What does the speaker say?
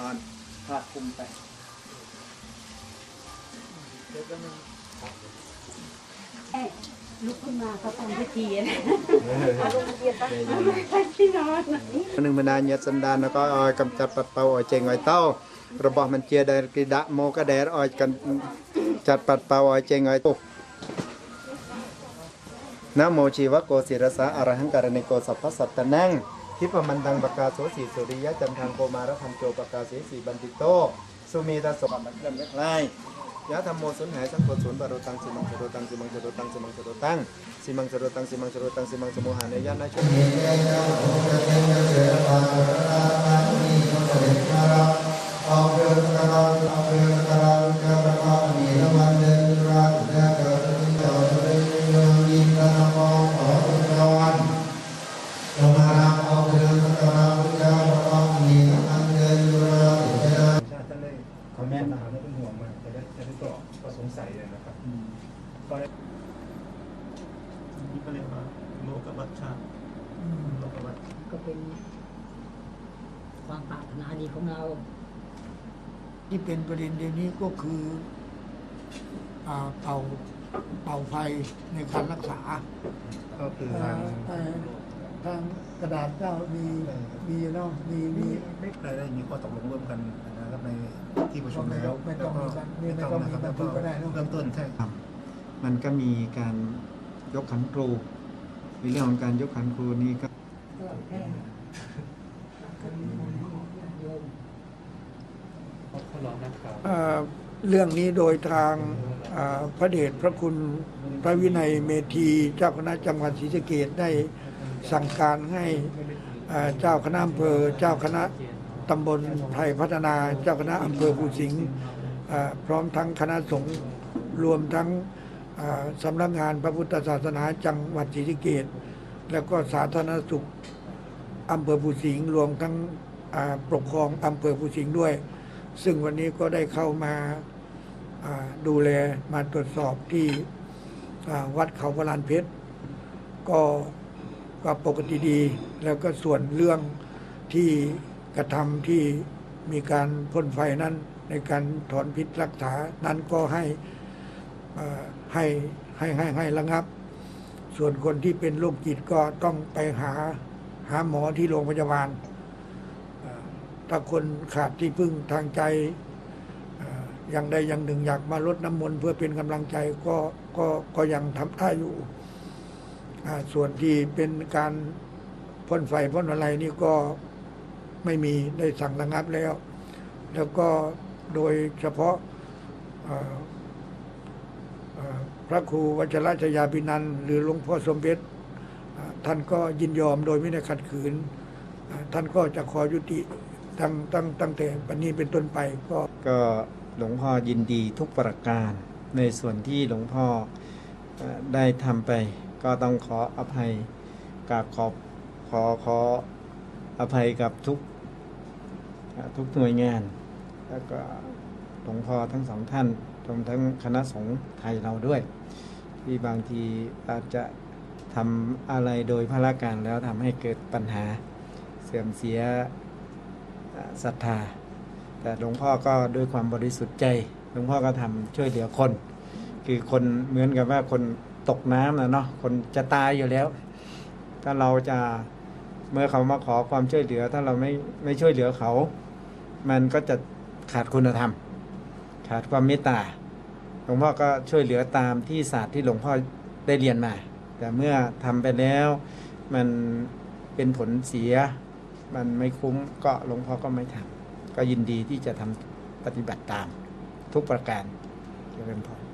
นอนผ้าคลุมไปเดี๋ลุกขึ้นมาเขาทำพิธีนะที่นอนหนึ่งมานานยัดสันดานแล้วก็ออยกำจัดปัดเป่าออยเจงออยเต้า ระบอบมันเจียได้กิดะโมกระแดดออยกันจัดปัดเป่าออยเจงออยตุกนะโมชีวะโกศิรสาอรหังการณิโกสัพพสัตตนัง ทิปมันดังปากาโสสีสุริยะจันทังโกมารธรรมโจปากาสีสีบันติโต สุเมตาสบัติเริ่มเล็กไล่ยะธรรมโมสุนหายสังโฆสุนบารุตังสิมังสรุตังสิมังสรุตังสิมังสรุตังสิมังสรุตังสิมังสรุตังสิมังสมุหานยะนะชุนช ก็สงสัยเลยนะครับก็ได้นี่ก็เรียกว่าโลกวัชชาโลกวัชก็เป็น ความปรารถนาดีของเรา ที่เป็นประเด็นเดี๋ยวนี้ก็คืออ่าเป่าเป่าไฟในการรักษา ก็คือเอ่ทางอเอ่อ ทางกระดาษเจ้ามีมีเนาะมีมีไม่ได้ได้มีข้อตกลงร่วมกันนะครับในที่ประชุมแล้วไม่ต้องมีบันไม่ต้องมีบันทึกก็ได้เนอะเริ่มต้นใช่มันก็มีการยกขันครูในเรื่องของการยกขันครูนี่ก็เอ่อเรื่องนี้โดยทางอ่าพระเดชพระคุณพระวินัยเมธีเจ้าคณะจังหวัดศรีสะเกษได้ สั่งการให้เจ้าคณะอำเภอ เจ้าคณะตำบลไทยพัฒนา เจ้าคณะอำเภอภูสิงห์พร้อมทั้งคณะสงฆ์รวมทั้งสำนักงานพระพุทธศาสนาจังหวัดศรีสะเกษแล้วก็สาธารณสุขอำเภอภูสิงห์รวมทั้งปกครองอำเภอภูสิงห์ด้วย ซึ่งวันนี้ก็ได้เข้ามาดูแลมาตรวจสอบที่วัดเขาพลานเพชร ก็ ก็ปกติดี แล้วก็ส่วนเรื่องที่กระทำที่มีการพ่นไฟนั้น ในการถอนพิษรักษานั้นก็ให้ให้ให้ให้ให้ระงับ ส่วนคนที่เป็นโรคจิตก็ต้องไปหาหาหมอที่โรงพยาบาลถ้าคนขาดที่พึ่งทางใจอย่างใดอย่างหนึ่งอยากมาลดน้ำมนต์เพื่อเป็นกำลังใจก็ก็ก็ยังทำได้อยู่ ส่วนที่เป็นการพ่นไฟพ่นอะไรนี่ก็ไม่มีได้สั่งระงับแล้ว แล้วก็โดยเฉพาะพระครูวัชรชยาพินัน หรือหลวงพ่อสมเด็จอ่าท่านก็ยินยอมโดยไม่ได้ขัดขืน ท่านก็จะขอยุติตั้งตั้งตั้งแต่ปันนี้เป็นต้นไปก็ก็หลวงพ่อยินดีทุกประการ ในส่วนที่หลวงพ่อได้ทำไป ก็ต้องขออภัยกราบขอบขอขออภัยกับทุกทุกหน่วยงาน แล้วก็หลวงพ่อทั้งสองท่านรวมทั้งคณะสงฆ์ไทยเราด้วย ที่บางทีอาจจะทำอะไรโดยพระการแล้วทำให้เกิดปัญหาเสื่อมเสียศรัทธา แต่หลวงพ่อก็ด้วยความบริสุทธิ์ใจ หลวงพ่อก็ทำช่วยเหลือคน คือคนเหมือนกับว่าคน ตกน้ำนะเนาะคนจะตายอยู่แล้ว ถ้าเราจะเมื่อเขามาขอความช่วยเหลือ ถ้าเราไม่ไม่ช่วยเหลือเขา มันก็จะขาดคุณธรรม ขาดความเมตตาหลวงพ่อก็ช่วยเหลือตามที่ศาสตร์ที่หลวงพ่อได้เรียนมา แต่เมื่อทำไปแล้วมันเป็นผลเสีย มันไม่คุ้มก็หลวงพ่อก็ไม่ทำก็ยินดีที่จะทำปฏิบัติตามทุกประการเจริญพร